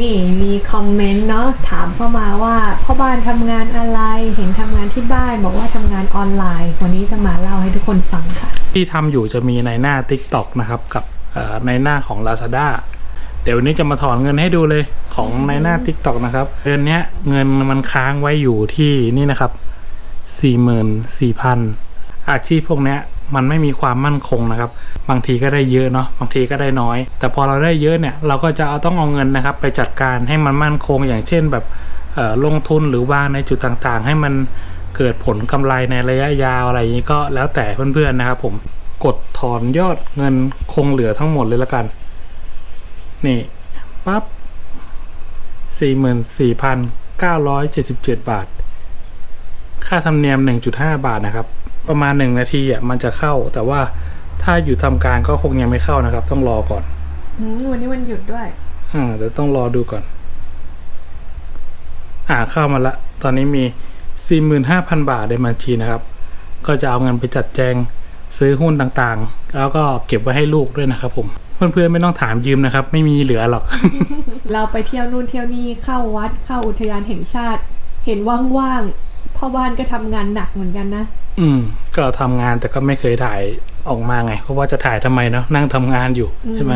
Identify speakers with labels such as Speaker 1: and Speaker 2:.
Speaker 1: นี่มีคอมเมนต์เนาะถามเข้ามาว่าพ่อบ้านทำงานอะไร เห็นทำงานที่บ้านบอกว่าทำงานออนไลน์ วันนี้จะมาเล่าให้ทุกคนฟังค่ะ
Speaker 2: ที่ทำอยู่จะมีในหน้า TikTok นะครับ กับในหน้าของ Lazada เดี๋ยววันนี้จะมาถอนเงินให้ดูเลยของในหน้า TikTok นะครับ เดือนนี้เงินมันค้างไว้อยู่ที่นี่นะครับ 44,000 อาชีพพวกนี้มันไม่มีความมั่นคงนะครับ บางทีก็ได้เยอะเนาะบางทีก็ได้น้อย แต่พอเราได้เยอะเนี่ยเราก็จะเอาต้องเอาเงินนะครับ ไปจัดการให้มันมั่นคงอย่างเช่นแบบลงทุนหรือวางในจุดต่างๆ ให้มันเกิดผลกำไรในระยะยาวอะไรอย่างนี้ก็แล้วแต่เพื่อนๆนะครับผมกดถอนยอดเงินคงเหลือทั้งหมดเลยละกัน นี่ปั๊บสี่หมื่นสี่พันเก้าร้อยเจ็ดสิบเจ็ดบาท ค่าธรรมเนียม 1.5 บาทนะครับ ประมาณ 1 นาทีอะมันจะเข้าแต่ว่า ถ้าอยู่ทำการก็คงยังไม่เข้านะครับ ต้องรอก่อน
Speaker 1: อืมวันนี้วันหยุดด้วย
Speaker 2: อ่าเดี๋ยวต้องรอดูก่อน อ่าเข้ามาละ ตอนนี้มี 45,000 บาทในบัญชีนะครับ ก็จะเอาเงินไปจัดแจงซื้อหุ้นต่างๆ แล้วก็เก็บไว้ให้ลูกด้วยนะครับผมเพื่อนๆไม่ต้องถามยืมนะครับ ไม่มีเหลือหรอก
Speaker 1: เราไปเที่ยวนู่นเที่ยวนี่เข้าวัดเข้าอุทยานแห่งชาติ เห็นว่างๆพ่อบ้านก็ทำงานหนักเหมือนกันนะ
Speaker 2: อืม ก็ทำงานแต่ก็ไม่เคยถ่าย ออกมาไง เพราะว่าจะถ่ายทำไมเนาะนั่งทำงานอยู่ใช่ไหม